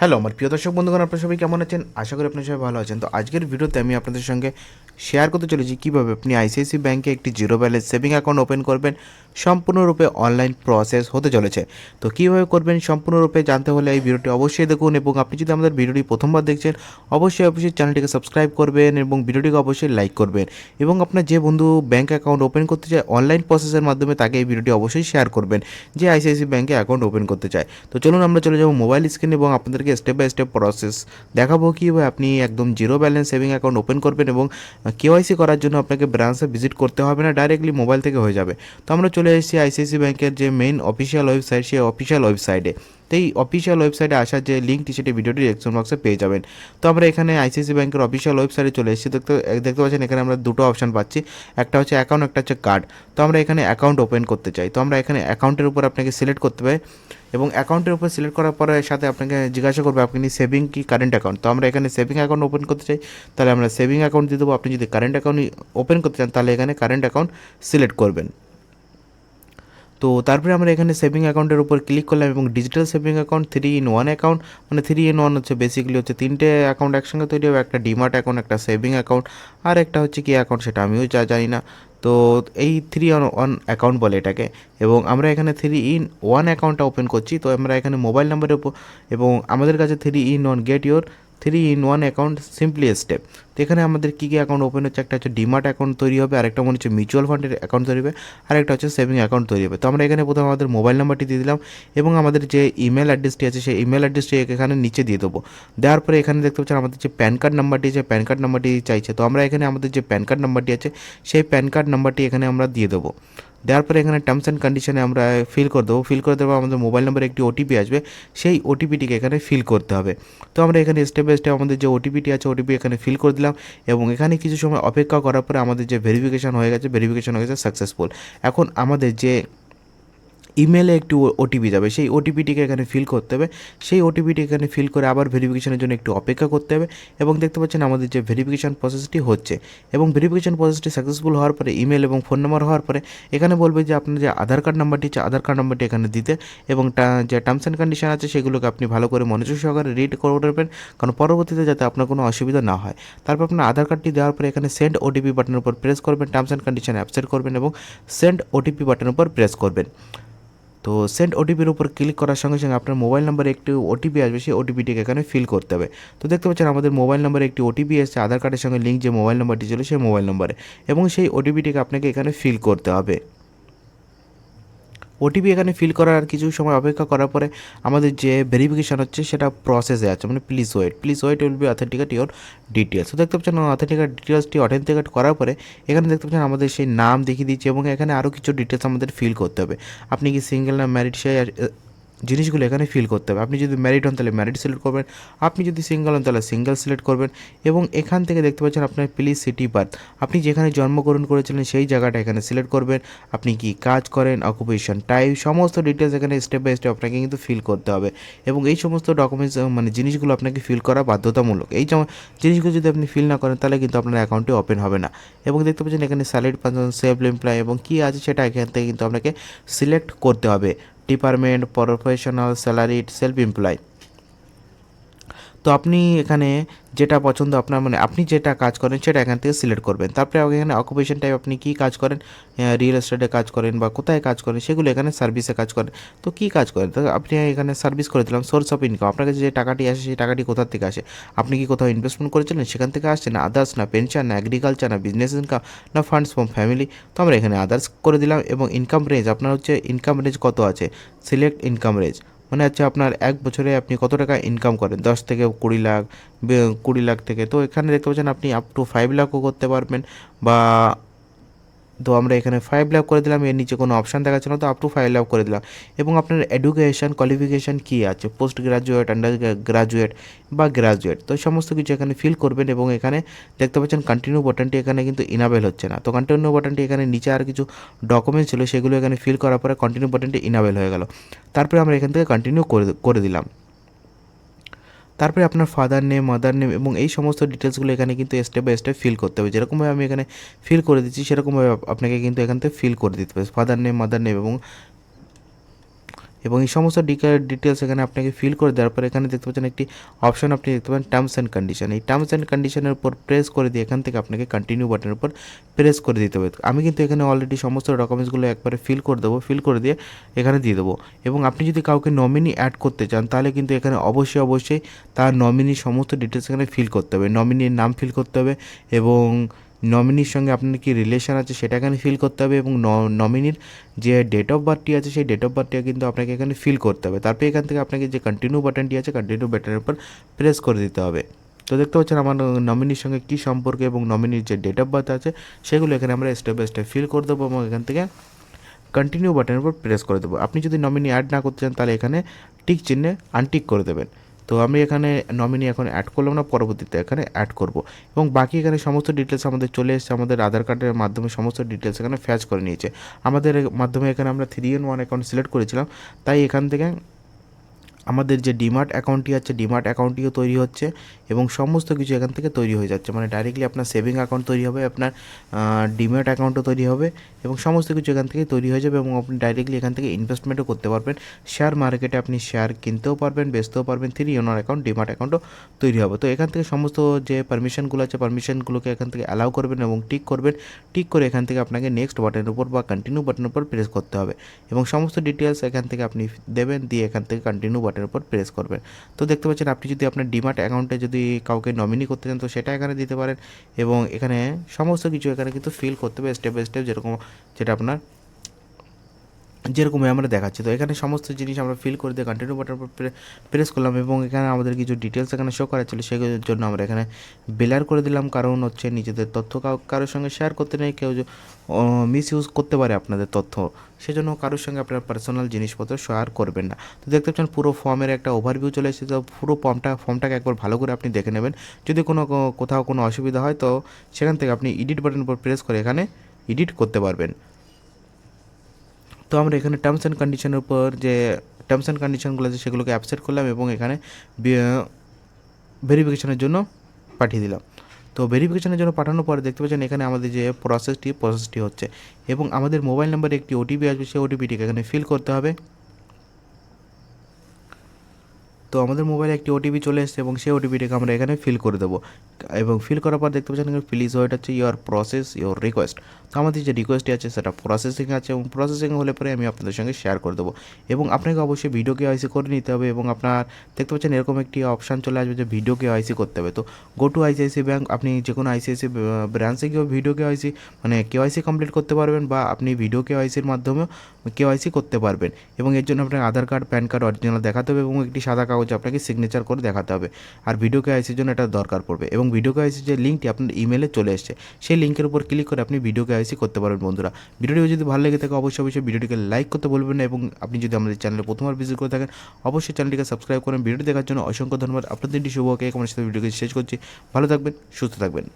Hello আমার প্রিয় দর্শক বন্ধুগণ, আপনারা সবাই কেমন আছেন? আশা করি আপনারা সবাই ভালো আছেন। তো আজকের ভিডিওতে আমি আপনাদের সঙ্গে শেয়ার করতে চলেছি কীভাবে আপনি আইসিআইসি ব্যাংকে একটি zero balance saving account open করবেন। সম্পূর্ণরূপে অনলাইন প্রসেস হতে চলেছে। তো কীভাবে করবেন সম্পূর্ণরূপে জানতে হলে এই ভিডিওটি অবশ্যই দেখুন এবং আপনি যদি আমাদের ভিডিওটি প্রথমবার দেখছেন, অবশ্যই অবশ্যই চ্যানেলটিকে সাবস্ক্রাইব করবেন এবং ভিডিওটিকে অবশ্যই লাইক করবেন। এবং আপনার যে বন্ধু ব্যাংক অ্যাকাউন্ট ওপেন করতে চায় অনলাইন প্রসেসের মাধ্যমে তাকে এই ভিডিওটি অবশ্যই শেয়ার করবেন। যে আইসিআইসি ব্যাংকে অ্যাকাউন্ট ওপেন করতে চায়। তো চলুন আমরা চলে যাব মোবাইল স্ক্রিন এবং আপনাদেরকে স্টেপ বাই স্টেপ প্রসেস দেখাবো কীভাবে আপনি একদম zero balance saving account open করবেন এবং কেওয়াইসি করার জন্য আপনাকে ব্রাঞ্চে ভিজিট করতে হবে না ডাইরেক্টলি মোবাইল থেকে হয়ে যাবে। তো আমরা চলে এসেছি আইসিআইসি ব্যাংকের যে মেইন অফিসিয়াল ওয়েবসাইট সেই অফিসিয়াল ওয়েবসাইটে তো এই অফিসিয়াল ওয়েবসাইটে আসার যে লিঙ্কটি সেটি ভিডিওটি ডিসক্রিপশন বক্সে পেয়ে যাবেন। তো আমরা এখানে আইসিআইসি ব্যাংকের অফিসিয়াল ওয়েবসাইটে চলে এসেছি। দেখতে দেখতে পাচ্ছেন, এখানে আমরা দুটো অপশন পাচ্ছি। একটা হচ্ছে অ্যাকাউন্ট একটা হচ্ছে কার্ড তো আমরা এখানে অ্যাকাউন্ট ওপেন করতে চাই। তো আমরা এখানে অ্যাকাউন্টের উপর আপনাকে সিলেক্ট করতে হবে এবং অ্যাকাউন্টের উপর সিলেক্ট করার পরে সাথে আপনাকে জিজ্ঞাসা করবে, আপনি সেভিং কি কারেন্ট অ্যাকাউন্ট তো আমরা এখানে সেভিং অ্যাকাউন্ট ওপেন করতে চাই। তাহলে আমরা সেভিং অ্যাকাউন্ট দিয়ে দেবো। আপনি যদি কারেন্ট অ্যাকাউন্ট ওপেন করতে চান, তাহলে এখানে কারেন্ট অ্যাকাউন্ট সিলেক্ট করবেন। তো তারপরে আমরা এখানে সেভিং অ্যাকাউন্টের উপর ক্লিক করলাম এবং digital saving account three in one account মানে থ্রি ইন ওয়ান হচ্ছে বেসিক্যালি হচ্ছে তিনটে অ্যাকাউন্ট একসঙ্গে তৈরি হবে, একটা ডিমার্ট অ্যাকাউন্ট একটা সেভিং অ্যাকাউন্ট আর একটা হচ্ছে কি অ্যাকাউন্ট সেটা আমিও যা জানি না। তো এই থ্রি অন ওয়ান অ্যাকাউন্ট বলে এটাকে। এবং আমরা এখানে থ্রি ইন ওয়ান অ্যাকাউন্টটা ওপেন করছি। তো আমরা এখানে মোবাইল নাম্বারের উপর এবং আমাদের কাছে three in one get your three in one account simply step তো এখানে আমাদের কী কী অ্যাকাউন্ট ওপেন হচ্ছে? একটা হচ্ছে ডিমার্ট অ্যাকাউন্ট তৈরি হবে, আরেকটা মনে হচ্ছে মিউচুয়াল ফান্ডের অ্যাকাউন্ট তৈরি হবে, আরেকটা হচ্ছে সেভিং অ্যাকাউন্ট তৈরি হবে। তো আমরা এখানে প্রথমে আমাদের মোবাইল নাম্বারটি দিয়ে দিলাম এবং আমাদের যে ইমেল অ্যাড্রেসটি আছে, সেই ইমেল অ্যাড্রেসটি এখানে নিচে দিয়ে দেবো। দেওয়ার পরে এখানে দেখতে পাচ্ছেন আমাদের যে প্যান কার্ড নাম্বারটি আছে প্যান কার্ড নাম্বারটি চাইছে। তো আমরা এখানে আমাদের যে প্যান কার্ড নাম্বারটি আছে, সেই প্যান কার্ড নাম্বারটি এখানে আমরা দিয়ে দেবো। দেওয়ার পরে এখানে টার্মস অ্যান্ড কন্ডিশনে আমরা ফিল করে দেবো। ফিল করে দেবো আমাদের মোবাইল নম্বরে একটি ওটিপি আসবে। সেই ওটিপিটিকে এখানে ফিল করতে হবে। তো আমরা এখানে স্টেপ বাই স্টেপ আমাদের যে ওটিপিটি আছে ওটিপি এখানে ফিল করে দিলাম এবং এখানে কিছু সময় অপেক্ষা করার পরে আমাদের যে ভেরিফিকেশান হয়ে গেছে ভেরিফিকেশান হয়ে গেছে সাকসেসফুল এখন আমাদের যে ইমেলে একটু ওটিপি যাবে। সেই ওটিপিটিকে এখানে ফিল করতে হবে। সেই ওটিপিটি এখানে ফিল করে আবার ভেরিফিকেশনের জন্য একটু অপেক্ষা করতে হবে এবং দেখতে পাচ্ছেন আমাদের যে ভেরিফিকেশান প্রসেসটি হচ্ছে এবং ভেরিফিকেশান প্রসেসটি সাকসেসফুল হওয়ার পরে ইমেল এবং ফোন নাম্বার হওয়ার পরে এখানে বলবে যে আপনার যে আধার কার্ড নাম্বারটি আছে, আধার কার্ড নাম্বারটি এখানে দিতে এবং যে টার্মস অ্যান্ড কন্ডিশন আছে সেগুলোকে আপনি ভালো করে মনোযোগ সহকারে রিড করবেন কারণ পরবর্তীতে যাতে আপনার কোনো অসুবিধা না হয়। তারপর আপনার আধার কার্ডটি দেওয়ার পরে এখানে সেন্ড ওটিপি বাটনের উপর প্রেস করবেন টার্মস অ্যান্ড কন্ডিশন অ্যাপসেট করবেন এবং সেন্ড ওটিপি বাটনের উপর প্রেস করবেন। তো সেন্ড ওটিপির উপর ক্লিক করার সঙ্গে সঙ্গে আপনার মোবাইল নাম্বারে একটি ওটিপি আসবে, সেই ওটিপিটিকে এখানে ফিল করতে হবে। তো দেখতে পাচ্ছেন আমাদের মোবাইল নাম্বারে একটি ওটিপি এসেছে, আধার কার্ডের সঙ্গে লিঙ্ক যে মোবাইল নাম্বারটি ছিল সেই মোবাইল নাম্বারে এবং সেই ওটিপিটিকে আপনাকে এখানে ফিল করতে হবে। ওটিপি এখানে ফিল করার আর কিছু সময় অপেক্ষা করার পরে আমাদের যে ভেরিফিকেশান হচ্ছে সেটা প্রসেসে আছে মানে please wait please wait will be authenticate your details তো দেখতে পাচ্ছেন অথেন্টিকেট ডিটেলসটি অথেন্টিকেট করার পরে এখানে দেখতে পাচ্ছেন আমাদের সেই নাম দেখিয়ে দিচ্ছে এবং এখানে আরও কিছু ডিটেলস আমাদের ফিল করতে হবে। আপনি কি সিঙ্গেল না ম্যারিড সেই জিনিসগুলো এখানে ফিল করতে হবে। আপনি যদি ম্যারিড হন, তাহলে ম্যারিড সিলেক্ট করবেন। আপনি যদি সিঙ্গেল হন, তাহলে সিঙ্গেল সিলেক্ট করবেন। এবং এখান থেকে দেখতে পাচ্ছেন আপনার প্লিজ সিটি বার্থ আপনি যেখানে জন্মগ্রহণ করেছিলেন, সেই জায়গাটা এখানে সিলেক্ট করবেন। আপনি কি কাজ করেন অকুপেশন টাইপ সমস্ত ডিটেলস এখানে স্টেপ বাই স্টেপ আপনাকে কিন্তু ফিল করতে হবে। এবং এই সমস্ত ডকুমেন্টস মানে জিনিসগুলো আপনাকে ফিল করা বাধ্যতামূলক। এই জিনিসগুলো যদি আপনি ফিল না করেন, তাহলে কিন্তু আপনার অ্যাকাউন্টে ওপেন হবে না। এবং দেখতে পাচ্ছেন এখানে স্যালারি পাচ্ছেন সেলফ এমপ্লয় এবং কী আছে সেটা এখান থেকে কিন্তু আপনাকে সিলেক্ট করতে হবে। Department professional salaried self employ তো আপনি এখানে যেটা পছন্দ আপনার মানে আপনি যেটা কাজ করেন সেটা এখান থেকে সিলেক্ট করবেন। তারপরে এখানে অকুপেশন টাইপ আপনি কী কাজ করেন? রিয়েল এস্টেটে কাজ করেন বা কোথায় কাজ করেন সেগুলো এখানে সার্ভিসে কাজ করেন। তো কী কাজ করেন? তো আপনি এখানে সার্ভিস করে দিলাম সোর্স অফ ইনকাম আপনার কাছে যে টাকাটি আসে সেই টাকাটি কোথা থেকে আসে? আপনি কি কোথাও ইনভেস্টমেন্ট করেছিলেন? সেখান থেকে আসছে না। আদার্স না পেনশন না এগ্রিকালচার না বিজনেস ইনকাম না ফান্ডস ফ্রম ফ্যামিলি তো আমরা এখানে আদার্স করে দিলাম এবং ইনকাম রেঞ্জ আপনার হচ্ছে ইনকাম রেঞ্জ কত আছে? সিলেক্ট ইনকাম রেঞ্জ মানে হচ্ছে আপনার এক বছরে আপনি কত টাকা ইনকাম করেন? দশ থেকে কুড়ি লাখ কুড়ি লাখ থেকে। তো এখানে দেখতে পাচ্ছেন আপনি আপ টু ফাইভ লাখও করতে পারবেন বা তো আমরা এখানে ফাইভ লাখ করে দিলাম, এর নিচে কোনো অপশান দেখাচ্ছে না, তো আপ টু ফাইভ লাখ করে দিলাম। এবং আপনার এডুকেশন কোয়ালিফিকেশান কী আছে? পোস্ট গ্রাজুয়েট আন্ডার গ্রাজুয়েট বা গ্রাজুয়েট তো সমস্ত কিছু এখানে ফিল করবেন এবং এখানে দেখতে পাচ্ছেন কন্টিনিউ বাটনটি এখানে কিন্তু ইনাবেল হচ্ছে না। তো কন্টিনিউ বাটনটি এখানে নিচে আর কিছু ডকুমেন্টস ছিল, সেগুলো এখানে ফিল করার পরে কন্টিনিউ বাটনটি ইনাবেল হয়ে গেল। তারপরে আমরা এখান থেকে কন্টিনিউ করে করে দিলাম। তারপরে আপনার ফাদার নেম মাদার নেম এবং এই সমস্ত ডিটেলসগুলো এখানে কিন্তু স্টেপ বাই স্টেপ ফিল করতে হবে। যেরকমভাবে আমি এখানে ফিল করে দিচ্ছি সেরকমভাবে আপনাকে কিন্তু এখান থেকে ফিল করে দিতে হবে। ফাদার নেম মাদার নেম এবং এবং এই সমস্ত ডিটেলস এখানে আপনাকে ফিল করে দেওয়ার পর এখানে দেখতে পাচ্ছেন একটি অপশন আপনি দেখতে পাবেন টার্মস অ্যান্ড কন্ডিশন এই টার্মস অ্যান্ড কন্ডিশনের উপর প্রেস করে দিয়ে এখান থেকে আপনাকে কন্টিনিউ বাটনের উপর প্রেস করে দিতে হবে। আমি কিন্তু এখানে অলরেডি সমস্ত ডকুমেন্টসগুলো একবারে ফিল করে দেবো ফিল করে দিয়ে এখানে দিয়ে দেবো। এবং আপনি যদি কাউকে নমিনি অ্যাড করতে চান, তাহলে কিন্তু এখানে অবশ্যই অবশ্যই তার নমিনির সমস্ত ডিটেলস এখানে ফিল করতে হবে। নমিনির নাম ফিল করতে হবে এবং নমিনির সঙ্গে আপনার কি রিলেশন আছে সেটা এখানে ফিল করতে হবে এবং নমিনির যে ডেট অফ বার্থটি আছে সেই ডেট অফ বার্থটিও কিন্তু আপনাকে এখানে ফিল করতে হবে। তারপরে এখান থেকে আপনাকে যে কন্টিনিউ বাটনটি আছে কন্টিনিউ বাটনের উপর প্রেস করে দিতে হবে। তো দেখতে পাচ্ছেন আমার নমিনির সঙ্গে কী সম্পর্কে এবং নমিনির যে ডেট অফ বার্থ আছে সেগুলো এখানে আমরা স্টেপ বাই স্টেপ ফিল করে দেবো এবং এখান থেকে কন্টিনিউ বাটনের উপর প্রেস করে দেবো। আপনি যদি নমিনি অ্যাড না করতে চান তাহলে এখানে টিক চিহ্নে আনটিক করে দেবেন। তো আমি এখানে নমিনি এখন অ্যাড করলাম না, পরবর্তীতে এখানে অ্যাড করব। এবং বাকি এখানে সমস্ত ডিটেলস আমাদের চলে এসেছে, আমাদের আধার কার্ডের মাধ্যমে সমস্ত ডিটেলস এখানে ফ্যাচ করে নিয়েছে। আমাদের মাধ্যমে এখানে আমরা three in one account select করেছিলাম, তাই এখান থেকে আমাদের যে ডিমার্ট অ্যাকাউন্টটি আছে ডিমার্ট অ্যাকাউন্টটিও তৈরি হচ্ছে এবং সমস্ত কিছু এখান থেকে তৈরি হয়ে যাচ্ছে। মানে ডাইরেক্টলি আপনার সেভিং অ্যাকাউন্ট তৈরি হবে, আপনার ডিমার্ট অ্যাকাউন্টও তৈরি হবে এবং সমস্ত কিছু এখান থেকে তৈরি হয়ে যাবে এবং আপনি ডাইরেক্টলি এখান থেকে ইনভেস্টমেন্টও করতে পারবেন। শেয়ার মার্কেটে আপনি শেয়ার কিনতেও পারবেন, বেচতেও পারবেন থ্রি ওনার অ্যাকাউন্ট ডিমার্ট অ্যাকাউন্টও তৈরি হবে। তো এখান থেকে সমস্ত যে পারমিশনগুলো আছে পারমিশনগুলোকে এখান থেকে অ্যালাউ করবেন এবং টিক করবেন। টিক করে এখান থেকে আপনাকে নেক্সট বাটনের উপর বা কন্টিনিউ বাটনের উপর প্রেস করতে হবে এবং সমস্ত ডিটেলস এখান থেকে আপনি দেবেন, দিয়ে এখান থেকে কন্টিনিউ বাটনের উপর প্রেস করবেন। তো দেখতে পাচ্ছেন আপনি যদি আপনার ডিমার্ট অ্যাকাউন্টে যদি কাউকে নমিনি করতে চান, তো সেটা এখানে দিতে পারেন এবং এখানে সমস্ত কিছু এখানে কিন্তু ফিল করতে হবে স্টেপ বাই স্টেপ যেরকম যেটা আপনার যেরকম আমরা দেখাচ্ছি। তো এখানে সমস্ত জিনিস আমরা ফিল করে দিয়ে কন্টিনিউ বাটন প্রেস করলাম এবং এখানে আমাদের কিছু ডিটেলস এখানে শো করা ছিল সেগুলোর জন্য আমরা এখানে বেলার করে দিলাম। কারণ হচ্ছে নিজেদের তথ্য কারোর সঙ্গে শেয়ার করতে নেই, কেউ মিস ইউজ করতে পারে আপনাদের তথ্য। সেজন্য কারোর সঙ্গে আপনার পার্সোনাল জিনিসপত্র শেয়ার করবেন না। তো দেখতে পাচ্ছেন পুরো ফর্মের একটা ওভারভিউ চলে এসেছে। তো পুরো ফর্মটা ফর্মটাকে একবার ভালো করে আপনি দেখে নেবেন। যদি কোনো কোথাও কোনো অসুবিধা হয়, তো সেখান থেকে আপনি এডিট বাটন উপর প্রেস করে এখানে এডিট করতে পারবেন। তো আমরা এখানে টার্মস অ্যান্ড কন্ডিশনের উপর যে টার্মস অ্যান্ড কন্ডিশনগুলো আছে সেগুলোকে অ্যাপসেট করলাম এবং এখানে ভেরিফিকেশনের জন্য পাঠিয়ে দিলাম। তো ভেরিফিকেশনের জন্য পাঠানোর পরে দেখতে পাচ্ছেন এখানে আমাদের যে প্রসেসটি প্রসেসটি হচ্ছে এবং আমাদের মোবাইল নাম্বারে একটি ওটিপি আসবে, সেই ওটিপিটিকে এখানে ফিল করতে হবে। তো আমাদের মোবাইলে একটি ওটিপি চলে এসেছে এবং সেই ওটিপিটাকে আমরা এখানে ফিল করে দেবো। এবং ফিল করার পর দেখতে পাচ্ছেন প্লিজ ওয়েট হচ্ছে ইউর প্রসেস ইউর রিকোয়েস্ট তো আমাদের যে রিকোয়েস্টটি আছে সেটা প্রসেসিং আছে এবং প্রসেসিং হলে পরে আমি আপনাদের সঙ্গে শেয়ার করে দেবো। এবং আপনাকে অবশ্যই ভিডিও কেওয়াইসি করে নিতে হবে এবং আপনার দেখতে পাচ্ছেন এরকম একটি অপশান চলে আসবে যে ভিডিও কেওয়াইসি করতে হবে। তো গো টু আইসিআইসি ব্যাঙ্ক আপনি যে কোনো আইসিআইসি ব্রাঞ্চে গিয়েও ভিডিও কেওয়াইসি মানে কেওয়াইসি কমপ্লিট করতে পারবেন বা আপনি ভিডিও কে কেওয়াইসির মাধ্যমেও কেওয়াইসি করতে পারবেন। এবং এর জন্য আপনার Aadhaar card PAN card original দেখাতে হবে এবং একটি সাদা আপনাকে সিগনেচার করে দেখাতে হবে। আর ভিডিও কেআইসির জন্য এটা দরকার পড়বে। এবং ভিডিও কেআইসির যে লিঙ্কটি আপনার ইমেলে চলে এসছে, সেই লিঙ্কের উপর ক্লিক করে আপনি ভিডিও কেআইসি করতে পারবেন বন্ধুরা। ভিডিওটি যদি ভালো লেগে থাকে, অবশ্যই অবশ্যই ভিডিওটিকে লাইক করতে বলবেন না এবং আপনি যদি আমাদের চ্যানেলে প্রথমবার ভিজিট করে থাকেন, অবশ্যই চ্যানেলটিকে সাবস্ক্রাইব করেন। ভিডিও দেখার জন্য অসংখ্য ধন্যবাদ। আপনাদের শুভ এই আমার সাথে ভিডিওকে শেষ করছি। ভালো থাকবেন, সুস্থ থাকবেন।